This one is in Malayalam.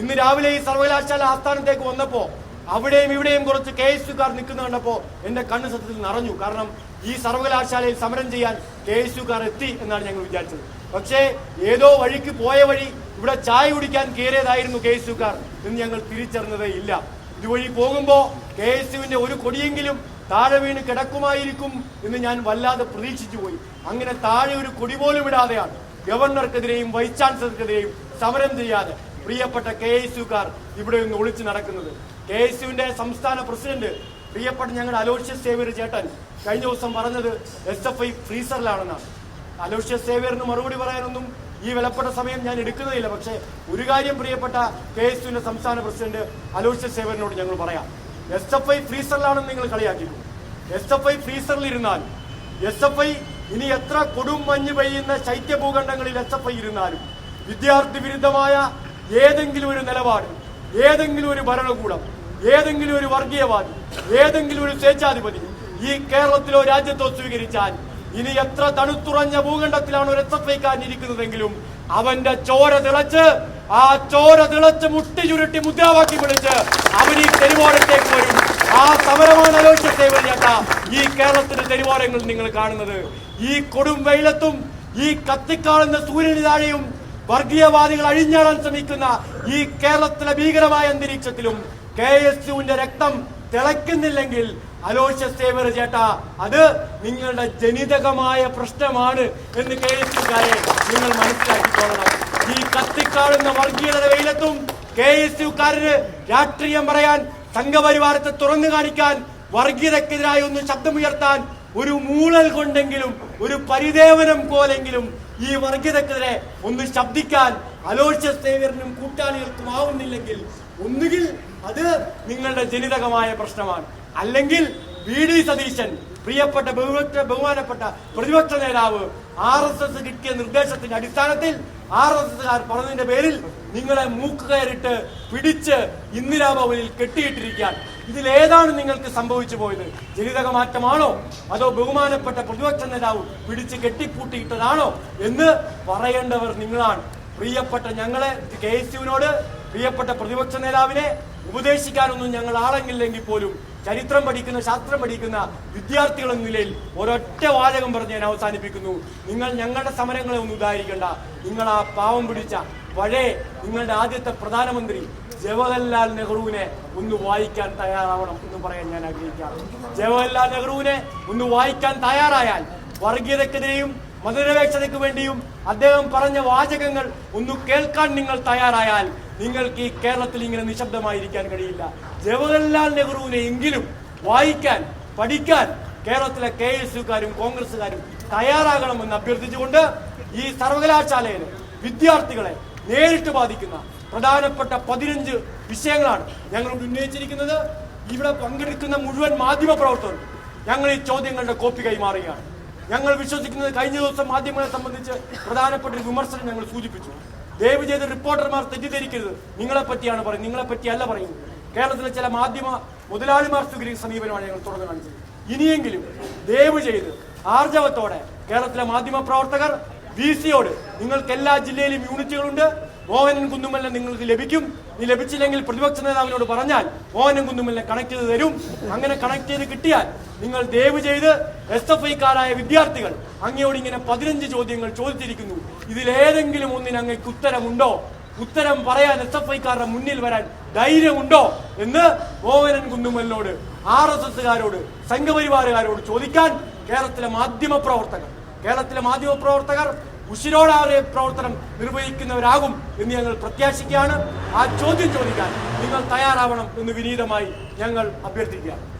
ഇന്ന് രാവിലെ ഈ സർവകലാശാല ആസ്ഥാനത്തേക്ക് വന്നപ്പോ അവിടെയും ഇവിടെയും കുറച്ച് കെ എസ് യുക്കാർ നിൽക്കുന്ന കണ്ടപ്പോ എന്റെ കണ്ണ് സത്യത്തിൽ നിറഞ്ഞു. കാരണം ഈ സർവകലാശാലയിൽ സമരം ചെയ്യാൻ കെ എസ് യുക്കാർ എത്തി എന്നാണ് ഞങ്ങൾ വിചാരിച്ചത്. പക്ഷേ ഏതോ വഴിക്ക് പോയ വഴി ഇവിടെ ചായ കുടിക്കാൻ കയറിയതായിരുന്നു കെ എസ് യുക്കാർ എന്ന് ഞങ്ങൾ തിരിച്ചറിഞ്ഞതേ ഇല്ല. ഇതുവഴി പോകുമ്പോ കെ എസ് യുവിന്റെ ഒരു കൊടിയെങ്കിലും താഴെ വീണ് കിടക്കുമായിരിക്കും എന്ന് ഞാൻ വല്ലാതെ പ്രതീക്ഷിച്ചു പോയി. അങ്ങനെ താഴെ ഒരു കൊടി പോലും ഇടാതെയാണ് ഗവർണർക്കെതിരെയും വൈസ് ചാൻസലർക്കെതിരെയും സമരം ചെയ്യാതെ പ്രിയപ്പെട്ട കെ എസ് യുക്കാർ ഇവിടെ നിന്ന് ഒളിച്ചു നടക്കുന്നത്. കെ എസ് യുവിന്റെ സംസ്ഥാന പ്രസിഡന്റ് പ്രിയപ്പെട്ട ഞങ്ങളുടെ അലോഷ്യസ് സേവ്യർ ചേട്ടൻ കഴിഞ്ഞ ദിവസം പറഞ്ഞത് എസ് എഫ് ഐ ഫ്രീസറിലാണെന്നാണ്. അലോഷ്യസ് സേവ്യറിന് മറുപടി പറയാനൊന്നും ഈ വിലപ്പെട്ട സമയം ഞാൻ എടുക്കുന്നതില്ല. പക്ഷേ ഒരു കാര്യം പ്രിയപ്പെട്ട കെ എസ് യുവിന്റെ സംസ്ഥാന പ്രസിഡന്റ് അലോഷ്യസ് സേവ്യറിനോട് ഞങ്ങൾ പറയാം. എസ് എഫ് ഐ ഫ്രീസറിലാണെന്ന് നിങ്ങൾ കളിയാക്കിക്കും. എസ് എഫ് ഐ ഫ്രീസറിൽ ഇരുന്നാൽ എസ് എഫ് ഐ ഇനി എത്ര കൊടും മഞ്ഞ് പെയ്യുന്ന ശൈത്യ ഭൂഖണ്ഡങ്ങളിൽ എസ് എഫ് ഐ ഇരുന്നാലും വിദ്യാർത്ഥി വിരുദ്ധമായ ഏതെങ്കിലും ഒരു നിലപാട് ഏതെങ്കിലും ഒരു ഭരണകൂടം ഏതെങ്കിലും ഒരു വർഗീയവാദി ഏതെങ്കിലും ഒരു സ്വേച്ഛാധിപതി ഈ കേരളത്തിലോ രാജ്യത്തോ സ്വീകരിച്ചാൽ ഇനി എത്ര തണുത്തുറഞ്ഞ ഭൂഖണ്ഡത്തിലാണ് ഒരു ഇരിക്കുന്നതെങ്കിലും അവന്റെ ചോര തിളച്ച് ആ ചോര തിളച്ച് മുട്ടി ചുരുട്ടി മുദ്രാവാക്യം വിളിച്ച് അവൻ ഈ തെരുവോരത്തേക്ക് വരും. ആ സമരമാണ് ആലോചിച്ച വഴിയാക്ക ഈ കേരളത്തിന്റെ തെരുവോരങ്ങൾ നിങ്ങൾ കാണുന്നത്. ഈ കൊടും വെയിലത്തും ഈ കത്തിക്കാളുന്ന സൂര്യന് താഴെയും വർഗീയവാദികൾ അഴിഞ്ഞാടാൻ ശ്രമിക്കുന്ന ഈ കേരളത്തിലെ ഭീകരമായ അന്തരീക്ഷത്തിലും കെ എസ് യുവിന്റെ രക്തം തിളയ്ക്കുന്നില്ലെങ്കിൽ അലോഷ്യ സേവർ ചേട്ട അത് നിങ്ങളുടെ ജനിതകമായ പ്രശ്നമാണ് എന്ന് കെ എസ് യുക്കാരെ നിങ്ങൾ മനസ്സിലാക്കിക്കൊള്ളണം ഈ കത്തിക്കാഴുന്ന വർഗീയതയുടെ വെയിലത്തും കെ എസ് യുക്കാരന് രാഷ്ട്രീയം പറയാൻ സംഘപരിവാരത്തെ തുറന്നു കാണിക്കാൻ വർഗീയതക്കെതിരായി ഒന്ന് ശബ്ദമുയർത്താൻ ഒരു മൂളൽ കൊണ്ടെങ്കിലും ഒരു പരിദേവനം പോലെങ്കിലും ഈ വർഗീയതക്കെതിരെ ഒന്ന് ശബ്ദിക്കാൻ അലോഷ്യ സേവ്യറിനും കൂട്ടാളികൾക്കും ആവുന്നില്ലെങ്കിൽ ഒന്നുകിൽ അത് നിങ്ങളുടെ ജനിതകമായ പ്രശ്നമാണ്. അല്ലെങ്കിൽ വി ഡി സതീശൻ പ്രിയപ്പെട്ട ബഹുമാന ബഹുമാനപ്പെട്ട പ്രതിപക്ഷ നേതാവ് ആർ എസ് എസ് കിട്ടിയ നിർദ്ദേശത്തിന്റെ അടിസ്ഥാനത്തിൽ ആർ എസ് എസ്കാർ പറഞ്ഞതിന്റെ പേരിൽ നിങ്ങളെ മൂക്കുകയറിട്ട് പിടിച്ച് ഇന്ദിരാഭവനിൽ കെട്ടിയിട്ടിരിക്കാൻ ഇതിലേതാണ് നിങ്ങൾക്ക് സംഭവിച്ചു പോയത്? ജനിതക മാറ്റമാണോ? അതോ ബഹുമാനപ്പെട്ട പ്രതിപക്ഷ നേതാവ് പിടിച്ച് കെട്ടിപ്പൂട്ടിയിട്ടതാണോ എന്ന് പറയേണ്ടവർ നിങ്ങളാണ്. പ്രിയപ്പെട്ട ഞങ്ങളെ കെ എസ് യുവിനോട് പ്രിയപ്പെട്ട പ്രതിപക്ഷ നേതാവിനെ ഉപദേശിക്കാനൊന്നും ഞങ്ങൾ ആളെങ്കില്ലെങ്കിൽ പോലും ചരിത്രം പഠിക്കുന്ന ശാസ്ത്രം പഠിക്കുന്ന വിദ്യാർത്ഥികൾ എന്ന നിലയിൽ ഒരൊറ്റ വാചകം പറഞ്ഞ് ഞാൻ അവസാനിപ്പിക്കുന്നു. നിങ്ങൾ ഞങ്ങളുടെ സമരങ്ങളെ ഒന്നും ഉദാഹരിക്കണ്ട. നിങ്ങൾ ആ പാവം പിടിച്ച പഴയ നിങ്ങളുടെ ആദ്യത്തെ പ്രധാനമന്ത്രി ജവഹർലാൽ നെഹ്റുവിനെ ഒന്ന് വായിക്കാൻ തയ്യാറാവണം എന്ന് പറയാൻ ഞാൻ ആഗ്രഹിക്കാറ് ജവഹർലാൽ നെഹ്റുവിനെ ഒന്ന് വായിക്കാൻ തയ്യാറായാൽ വർഗീയതക്കെതിരെയും മതനിരപേക്ഷതയ്ക്ക് വേണ്ടിയും അദ്ദേഹം പറഞ്ഞ വാചകങ്ങൾ ഒന്ന് കേൾക്കാൻ നിങ്ങൾ തയ്യാറായാൽ നിങ്ങൾക്ക് ഈ കേരളത്തിൽ ഇങ്ങനെ നിശബ്ദമായിരിക്കാൻ കഴിയില്ല. ജവഹർലാൽ നെഹ്റുവിനെ എങ്കിലും വായിക്കാൻ പഠിക്കാൻ കേരളത്തിലെ കെ എസ് യുക്കാരും കോൺഗ്രസുകാരും തയ്യാറാകണമെന്ന് അഭ്യർത്ഥിച്ചുകൊണ്ട് ഈ സർവകലാശാലയിലെ വിദ്യാർത്ഥികളെ നേരിട്ട് ബാധിക്കുന്ന പ്രധാനപ്പെട്ട പതിനഞ്ച് വിഷയങ്ങളാണ് ഞങ്ങൾ ഉന്നയിച്ചിരിക്കുന്നത്. ഇവിടെ പങ്കെടുക്കുന്ന മുഴുവൻ മാധ്യമ പ്രവർത്തകർ ഞങ്ങൾ ഈ ചോദ്യങ്ങളുടെ കോപ്പി കൈമാറുകയാണ്. ഞങ്ങൾ വിശ്വസിക്കുന്നത് കഴിഞ്ഞ ദിവസം മാധ്യമങ്ങളെ സംബന്ധിച്ച് പ്രധാനപ്പെട്ട ഒരു വിമർശനം ഞങ്ങൾ സൂചിപ്പിച്ചു. ദയവ് ചെയ്ത് റിപ്പോർട്ടർമാർ തെറ്റിദ്ധരിക്കരുത്. നിങ്ങളെ പറ്റിയാണ് പറയുന്നത്. നിങ്ങളെ പറ്റിയല്ല പറയുന്നത്. കേരളത്തിലെ ചില മാധ്യമ മുതലാളിമാർ സ്വീകരിക്കുന്ന സമീപനമാണ് ഞങ്ങൾ തുറന്നു കാണിച്ചത്. ഇനിയെങ്കിലും ദയവ് ചെയ്ത് ആർജവത്തോടെ കേരളത്തിലെ മാധ്യമ പ്രവർത്തകർ വി സിയോട് നിങ്ങൾക്ക് എല്ലാ ജില്ലയിലും യൂണിറ്റുകളുണ്ട്. മോഹനൻ കുന്നുമല്ല നിങ്ങൾക്ക് ലഭിക്കും. നീ ലഭിച്ചില്ലെങ്കിൽ പ്രതിപക്ഷ നേതാവിനോട് പറഞ്ഞാൽ മോഹനൻ കുന്നുമല്ല കണക്ട് ചെയ്ത് തരും. അങ്ങനെ കണക്ട് ചെയ്ത് കിട്ടിയാൽ നിങ്ങൾ ദയവ് ചെയ്ത് എസ് എഫ് ഐക്കാരായ വിദ്യാർത്ഥികൾ അങ്ങയോട് ഇങ്ങനെ പതിനഞ്ച് ചോദ്യങ്ങൾ ചോദിച്ചിരിക്കുന്നു. ഇതിലേതെങ്കിലും ഒന്നിന് അങ്ങക്ക് ഉത്തരമുണ്ടോ? ഉത്തരം പറയാൻ എസ് എഫ് ഐക്കാരുടെ മുന്നിൽ വരാൻ ധൈര്യമുണ്ടോ? എന്ന് മോഹനൻ കുന്നുമലിനോട് ആർ എസ് എസ്സുകാരോട് സംഘപരിവാറുകാരോട് ചോദിക്കാൻ കേരളത്തിലെ മാധ്യമ പ്രവർത്തകർ കേരളത്തിലെ മാധ്യമ പ്രവർത്തകർ ഉശിരോടായ പ്രവർത്തനം നിർവഹിക്കുന്നവരാകും എന്ന് ഞങ്ങൾ പ്രത്യാശിക്കുകയാണ്. ആ ചോദ്യം ചോദിക്കാൻ നിങ്ങൾ തയ്യാറാവണം എന്ന് വിനീതമായി ഞങ്ങൾ അഭ്യർത്ഥിക്കുകയാണ്.